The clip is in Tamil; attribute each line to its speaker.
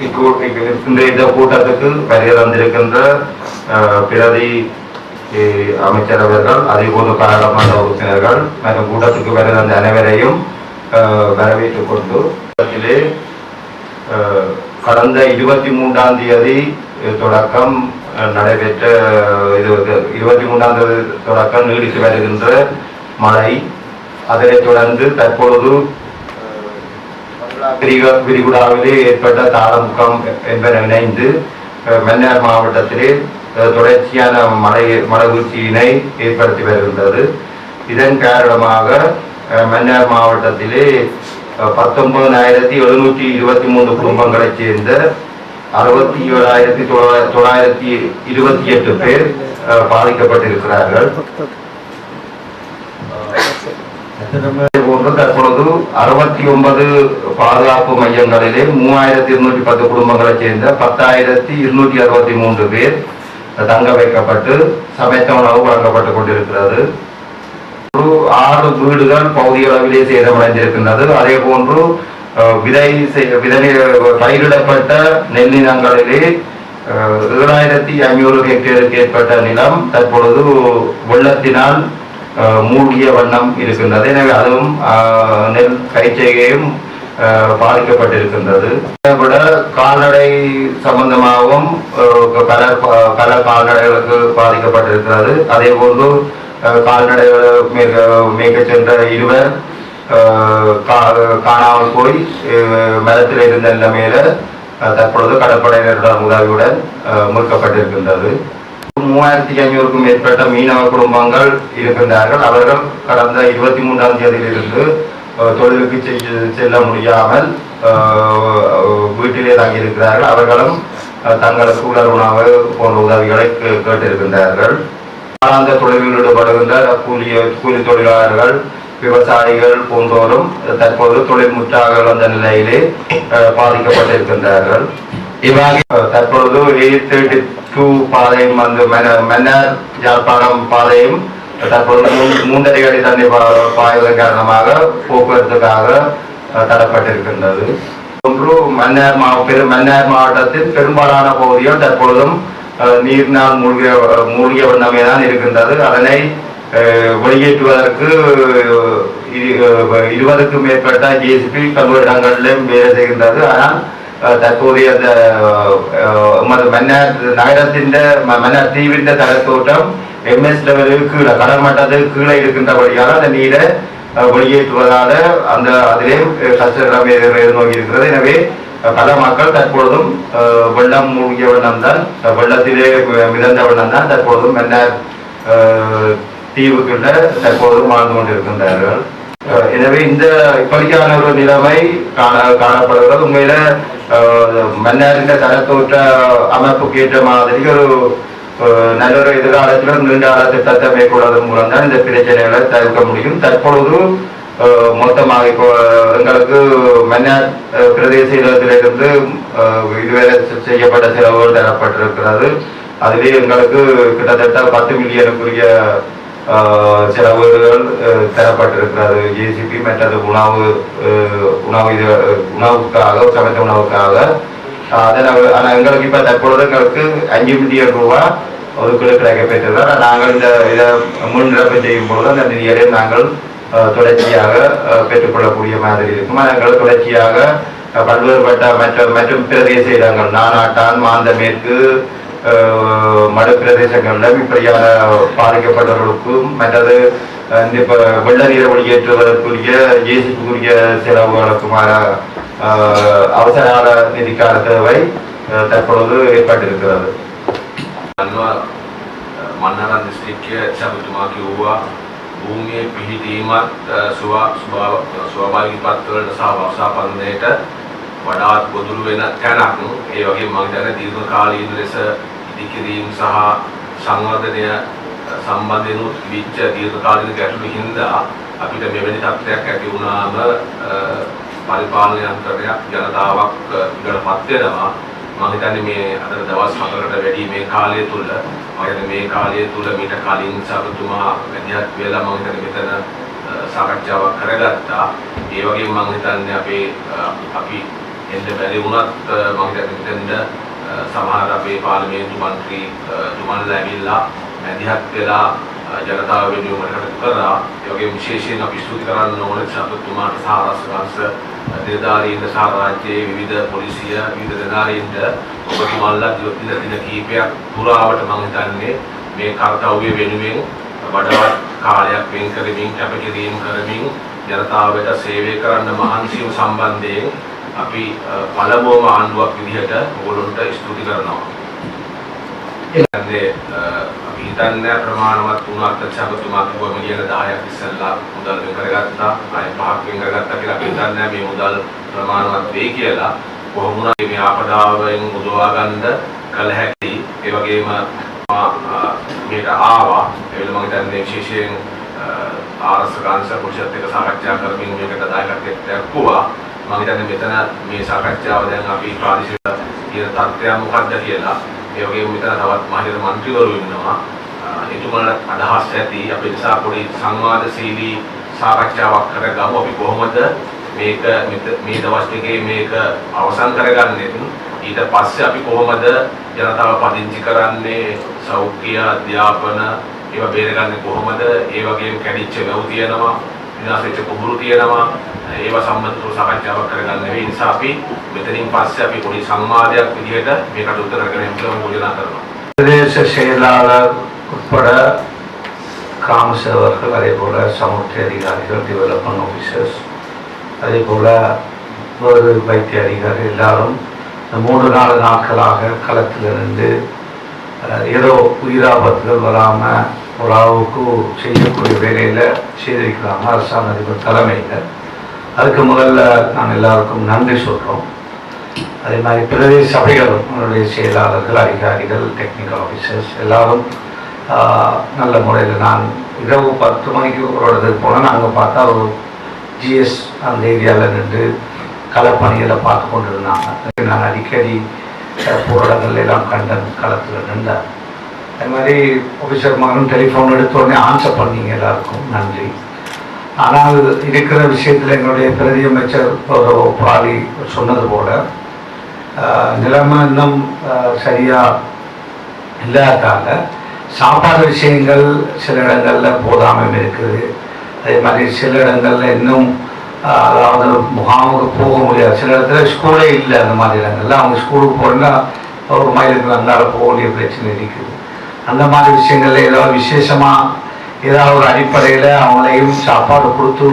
Speaker 1: இக்கூ- இந்த இந்த கூட்டத்துக்கு வருகை தந்திருக்கின்ற அஹ், பிரதி அமைச்சர் அவர்கள் அதேபோல பாராளுமன்ற உறுப்பினர்கள் மற்றும் கூட்டத்துக்கு வருகை தந்த அனைவரையும் அஹ், வரவேற்றுக் கொண்டு கடந்த இருபத்தி மூன்றாம் தேதி தொடக்கம் அஹ், நடைபெற்ற இது இருபத்தி மூன்றாம் தேதி தொடக்கம் நீடித்து வருகின்ற மழை. அதனைத் தொடர்ந்து தற்பொழுது விரிக- விரிகுடாவிலே ஏற்பட்ட தாளமுகம் என்பன இணைந்து மன்னார் மாவட்டத்திலே தொடர்ச்சியான மழை மழை ஏற்படுத்தி வருகின்றது. இதன் காரணமாக மன்னார் மாவட்டத்திலே பத்தொன்பதாயிரத்தி எழுநூற்றி இருபத்தி மூன்று குடும்பங்களைச் சேர்ந்த அறுபத்தி ஏழாயிரத்தி தொள்ளாயிரத்தி இருபத்தி எட்டு பேர் பாதிக்கப்பட்டிருக்கிறார்கள். போன்று தற்பொழுது அறுபத்தி ஒன்பது பாதுகாப்பு மையங்களிலே மூவாயிரத்தி இருநூற்றி பத்து குடும்பங்களைச் சேர்ந்த பத்தாயிரத்தி இருநூற்றி அறுபத்தி மூன்று பேர் தங்க வைக்கப்பட்டு சமைத்த உணவு வழங்கப்பட்டுக் கொண்டிருக்கிறது. ஒரு ஆறு வீடுகள் பகுதி அளவிலே சேதமடைந்திருக்கின்றது. அதே போன்று விதை விதை பயிரிடப்பட்ட நெல்லினங்களிலே அஹ், ஏழாயிரத்தி ஐநூறு ஹெக்டேருக்கு ஏற்பட்ட நிலம் தற்பொழுது வெள்ளத்தினால் மூழ்கிய வண்ணம் இருக்கின்றது. எனவே அதுவும் நெல் கைச்சேகையும் பாதிக்கப்பட்டிருக்கின்றது. அதை விட கால்நடை சம்பந்தமாகவும் பல பல கால்நடைகளுக்கு பாதிக்கப்பட்டிருக்கிறது. அதே போன்று கால்நடைகளை மேற்க மேற்க சென்ற இருவர் கா- காணாமல் போய் மரத்தில் இருந்த நிலைமையில தற்பொழுது கடற்படையினருடன் உதவியுடன் மீட்கப்பட்டிருக்கின்றது. மூவாயிரத்தி ஐநூறுக்கும் மேற்பட்ட மீனவ குடும்பங்கள் இருக்கின்றார்கள். அவர்கள் கடந்த இருபத்தி மூன்றாம் தேதியிலிருந்து தொழிலுக்கு செல்ல முடியாமல் அஹ், வீட்டிலே தங்கியிருக்கிறார்கள் அவர்களும் தங்களுக்கு உலர் உணவு போன்ற உதவிகளை கே- கேட்டிருக்கின்றார்கள். நாளாந்த தொழிலில் ஈடுபடுகின்ற கூலி கூலி தொழிலாளர்கள் விவசாயிகள் போன்றோரும் தற்போது தொழில் முற்றாக வந்த நிலையிலே பாதிக்கப்பட்டிருக்கின்றார்கள். இவ்வாறு தற்பொழுது எயிட் தேர்ட்டி டூ பாதையும் வந்து மன்னார் மன்னர் யாழ்ப்பாணம் பாதையும் தற்பொழுது மூன்றரை அடி தண்ணி பா- பாய்வதன் காரணமாக போக்குவரத்துக்காக தடப்பட்டிருக்கின்றது ஒன்று மன்னார் மாவ பெரு மன்னார் மாவட்டத்தில் பெரும்பாலான பகுதிகள் தற்பொழுதும் அஹ், மூழ்கிய மூழ்கிய வண்ணமே தான் இருக்கின்றது. அதனை அஹ், வெளியேற்றுவதற்கு இருபதுக்கும் மேற்பட்ட ஜிஎஸ்பி கல்லூரி இடங்களிலும் வேலை செய்கின்றது. ஆனால் தற்போதைய அந்த அஹ், எமது நகரத்தின் ம- தீவின் தரத்தோட்டம் எம்எஸ் லெவலுக்கு கீழே கடல் மட்டத்துக்கு கீழே இருக்கின்றபடியால் அந்த நீரை வெளியேற்றுவதால அந்த அதிலே கஷ்டம் நோக்கி இருக்கிறது எனவே பல மக்கள் தற்பொழுதும் அஹ், வெள்ளம் மூழ்கிய வண்ணம் தான் வெள்ளத்திலே மிதந்த வண்ணம் தான் தற்பொழுதும் மன்னார் அஹ், தீவுக்குள்ள தற்போதும் வாழ்ந்து கொண்டிருக்கின்றார்கள் அஹ், எனவே இந்த இப்படியான ஒரு நிலைமை காண காணப்படுகிறது உண்மையில மன்னாரின் தரத்தோற்ற அமைப்புக்கு ஏற்ற மாதிரி ஒரு நல்லொரு நல்ல ஒரு நீண்ட திட்டத்தை மேற்கொள்வதன் மூலம் தான் இந்த பிரச்சனைகளை தவிர்க்க முடியும். தற்பொழுது மொத்தமாக இப்போ எங்களுக்கு மன்னார் பிரதேச இடத்திலிருந்து இதுவரை செய்யப்பட்ட செலவுகள் தரப்பட்டிருக்கிறது. அதிலே எங்களுக்கு கிட்டத்தட்ட பத்து மில்லியனுக்குரிய சில செலவுகள் தரப்பட்டிருக்கிறது ஜேசிபி மற்றது உணவு உணவு இது உணவுக்காக சமைத்த உணவுக்காக அதனால் ஆனால் எங்களுக்கு இப்போ தற்பொழுது எங்களுக்கு அஞ்சு மில்லியன் ரூபா ஒதுக்கீடு கிடைக்கப்பெற்றது ஆனால் நாங்கள் இந்த இதை முன்னிறப்பு செய்யும் பொழுது அந்த நிதியை நாங்கள் தொடர்ச்சியாக பெற்றுக்கொள்ளக்கூடிய மாதிரி இருக்கும் அதனால் தொடர்ச்சியாக பல்வேறுபட்ட மற்ற மற்றும் பிரதேச இடங்கள் நானாட்டான் மாந்த மேற்கு அஹ், மடு பிரதேசங்களிலும் இப்படியான பாதிக்கப்பட்டவர்களுக்கும் மற்றது அஹ், இந்த இப்போ வெள்ள நீரை வெளியேற்றுவதற்குரிய ஜேசிக்குரிய செலவுகளுக்குமான அஹ், அவசர நிதிக்கான தேவை அஹ், தற்பொழுது ஏற்பட்டிருக்கிறது
Speaker 2: දන්නවා මන්නරන් දිස්ත්‍රික්කය සැපතුමා කිව්වා භූමියේ පිහිටීමත් අ, ස්වා- ස්වා- ස්වාභාවික පත්වලට සහ වර්ෂාපන්දයට වඩාත් ගොදුරු වෙන තැනක් ඒ වගේ මම හිතන්නේ දීර්ඝ කාලීන ලෙස ඉදිකිරීම සහ සංවර්ධනය අ, සම්බන්ධයෙන් උත් විච්ච දීර්ඝ කාලීන ගැටලු හින්දා අපිට මෙවැනි තත්ත්වයක් ඇති වුණාම අ, පරිපාලන යන්ත්‍රයක් ජනතාවක් අ, ඉඩටපත් වෙනවා. මම හිතන්නේ මේ අද දවස් හතරකට වැඩි මේ කාලය තුල මම හිතන්නේ මේ කාලය තුල මීට කලින් සබතුමා වැඩිහත් වෙලා මම හිතන්නේ මෙතන අ, සාකච්ඡාවක් කරගත්තා. ඒ වගේම මම හිතන්නේ අපේ අ, අපි එන්න බැරි වුණත් මම හිතන්නේ මෙතෙන්ද සමහර අපේ පාර්ලිමේන්තු මන්ත්‍රී තුමන්ලා ඇවිල්ලා මැදිහත් වෙලා ජනතාව වෙනුවෙන් කටයුතු කරා. ඒ වගේම විශේෂයෙන් අපි ස්තුති කරන්න ඕනේ සතුතුමාට සහ රසවංශ නිලධාරීන්ට සහ රාජ්‍යයේ විවිධ පොලිසිය විවිධ නිලධාරීන්ට ඔබතුමාලා දින දින කිහිපයක් පුරාවට මම හිතන්නේ මේ කාර්යය වෙනුවෙන් වඩාත් කාලයක් වෙන් කරමින් කැපකිරීම කරමින් ජනතාවට සේවය කරන්න මහන්සි වූ සම්බන්ධයෙන් අපි පළමුවම ආණ්ඩුවක් විදිහට ඔයගොල්ලන්ට ස්තුති කරනවා. එන්නේ අපි හිතන්නේ ප්‍රමාණවත් වුණාට සබතුමා කිව්වම කියන 10ක් ඉස්සෙල්ලා මුදල් වෙන් කරගත්තා. අය පහක් වෙන් කරගත්තා කියලා අපි හිතන්නේ මේ මුදල් ප්‍රමාණවත් වෙයි කියලා. කොහොම වුණත් මේ ආපදාවෙන් මුදවා ගන්න කල හැකි. ඒ වගේම මේට ආවා. ඒ වෙලම මම හිතන්නේ විශේෂයෙන් ආරක්ෂක අංශ පොලිසියත් එක්ක සාකච්ඡා කරමින් මේකට දායකත්වයක් දක්වුවා. මම හිතන්නේ මෙතන මේ සාකච්ඡාව දැන් අපි ප්‍රාදේශීය කියන තත්ත්වය මොකක්ද කියලා. ඒ වගේම මෙතන තවත් මහිර മന്ത്രിවරු ඉන්නවා. එතුමාට අදහස් ඇති අපි නිසා පොඩි සංවාදශීලී සාකච්ඡාවක් කරගමු. අපි කොහොමද මේක මේ දවස් ටිකේ මේක අවසන් කරගන්නේ? ඊට පස්සේ අපි කොහොමද ජනතාව පදිංචි කරන්නේ? සෞඛ්‍ය අධ්‍යාපන ඒවා බේරගන්නේ කොහොමද? ඒ වගේම කැඩිච්ච වැව් තියෙනවා. විනාශ වෙච්ච කුඹුරු තියෙනවා ඒවා සම්බන්ධව සාකච්ඡාවක් කරගන්න නෙවෙයි නිසා අපි මෙතනින් පස්සේ අපි පොඩි සංවාදයක් විදිහට මේකට උත්තර කරගෙන යන්න කියලා යෝජනා කරනවා
Speaker 3: பிரதேச செயலாளர் உட்பட கிராம சேவர்கள் அதே போல் சமுத்திர அதிகாரிகள் டெவலப்மெண்ட் ஆஃபீஸர்ஸ் அதே போல் வேறு வைத்திய அதிகாரி எல்லாரும் இந்த மூன்று நாலு நாட்களாக களத்தில் இருந்து அஹ், ஏதோ உயிராபத்துகள் வராமல் ஒரு செய்யக்கூடிய வேலையில் செய்திருக்கிறாங்க அரசாங்க அதிபர் தலைமையில். அதுக்கு முதல்ல நான் எல்லாருக்கும் நன்றி சொல்கிறோம் அதே மாதிரி பிரதேச சபைகளும் அவருடைய செயலாளர்கள் அதிகாரிகள் டெக்னிக்கல் ஆஃபீஸர்ஸ் எல்லாரும் நல்ல முறையில் நான் இரவு பத்து மணிக்கு ஒரு இடத்துக்கு போனால் நாங்கள் பார்த்தா ஒரு ஜிஎஸ் அந்த ஏரியாவில் நின்று களப்பணிகளை பார்த்து கொண்டு இருந்தாங்க நான் அடிக்கடி போராடங்கள் எல்லாம் கண்டன் களத்தில் நின்றேன். அது மாதிரி ஆஃபீஸர் மகன் டெலிஃபோன் எடுத்தோடனே ஆன்சர் பண்ணீங்க எல்லாருக்கும் நன்றி. ஆனால் இருக்கிற விஷயத்தில் எங்களுடைய பிரதி அமைச்சர் பாலி சொன்னது போல் நிலைமை இன்னும் சரியாக இல்லாதாங்க சாப்பாடு விஷயங்கள் சில இடங்களில் போதாமல் இருக்குது. அதே மாதிரி சில இடங்களில் இன்னும் அதாவது முகாமுக்கு போக முடியாது. சில இடத்துல ஸ்கூலே இல்லை அந்த மாதிரி இடங்கள்ல. அவங்க ஸ்கூலுக்கு போனா ஒரு மைலுக்கு அந்தால போக வேண்டிய பிரச்சனை இருக்குது. அந்த மாதிரி விஷயங்கள்ல ஏதாவது விசேஷமாக ஏதாவது ஒரு அடிப்படையில் அவங்களையும் சாப்பாடு கொடுத்து